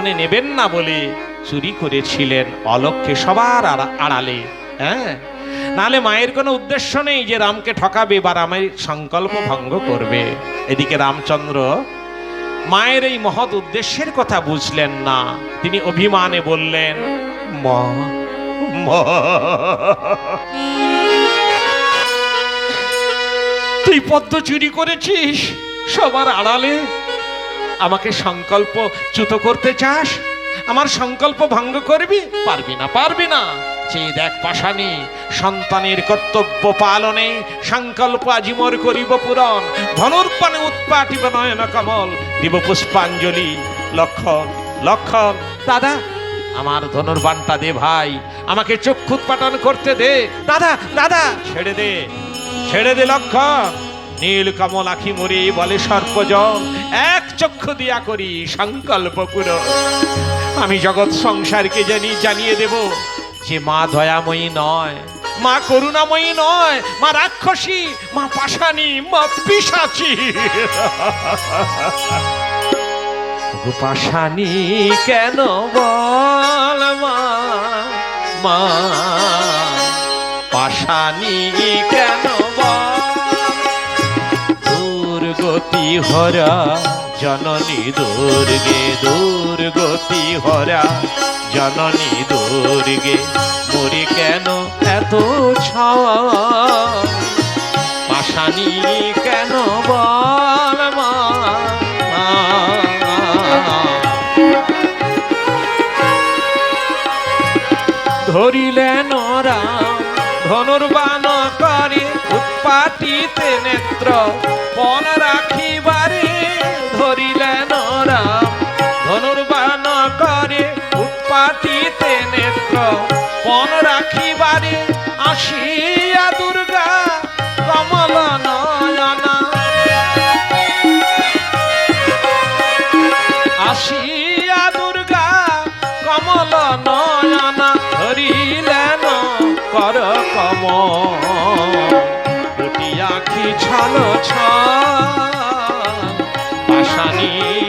মনে নেবেন না বলে চুরি করেছিলেন। অলক্ষে সবার আড়ালে হ্যাঁ? নালে মায়ের কোনো উদ্দেশ্য নেই যে রামকে ঠকাবে বা রামের সংকল্প ভঙ্গ করবে। এদিকে রামচন্দ্র মায়ের এই মহৎ উদ্দেশ্যের কথা বুঝলেন না। তিনি অভিমানে বললেন তুই পদ্ম চুরি করেছিস সবার আড়ালে? আমাকে সংকল্প চ্যুত করতে চাস? আমার সংকল্প ভঙ্গ করবি? পারবি না পারবি না। চেয়ে দেখ পাশানি, সন্তানের কর্তব্য পালনে সংকল্প আজিমর করিব পূরণ। ধনুর্পানে উৎপাটিব নয়ন কমল, দিব পুষ্পাঞ্জলি। লক্ষণ লক্ষণ। দাদা, আমার ধনুর্বানটা দে ভাই, আমাকে চক্ষুৎপাটন করতে দে। দাদা দাদা। ছেড়ে দে ছেড়ে দে লক্ষণ। নীল কমল আখি মরি বলে সর্পজল এক চক্ষু দিয়া করি সংকল্প পুরো আমি জগৎ সংসারকে জানি, জানিয়ে দেব যে মা দয়াময়ী নয়, মা করুণাময়ী নয়, মা রাক্ষসী, মা পাশানি মা পিসাচি পাশানি কেন বল মা মা? পাশানি কেন বল দুর্গতি হরা, জননী দুর্গে, দুর্গতি হরা, জননী দুর্গে, মরি কেন এত ছাওয়া? পাশানি কেন বল মা? ধরিলেন রাম ধনুর্বাণ করে, উৎপাটিতে নেত্র পণ রাখিবারে আসিয়া দুর্গা কমল নয়না। আসিয়া দুর্গা কমল নয়না ধরিলেন কর কম আখি ছল ছ পাশানি কেন বল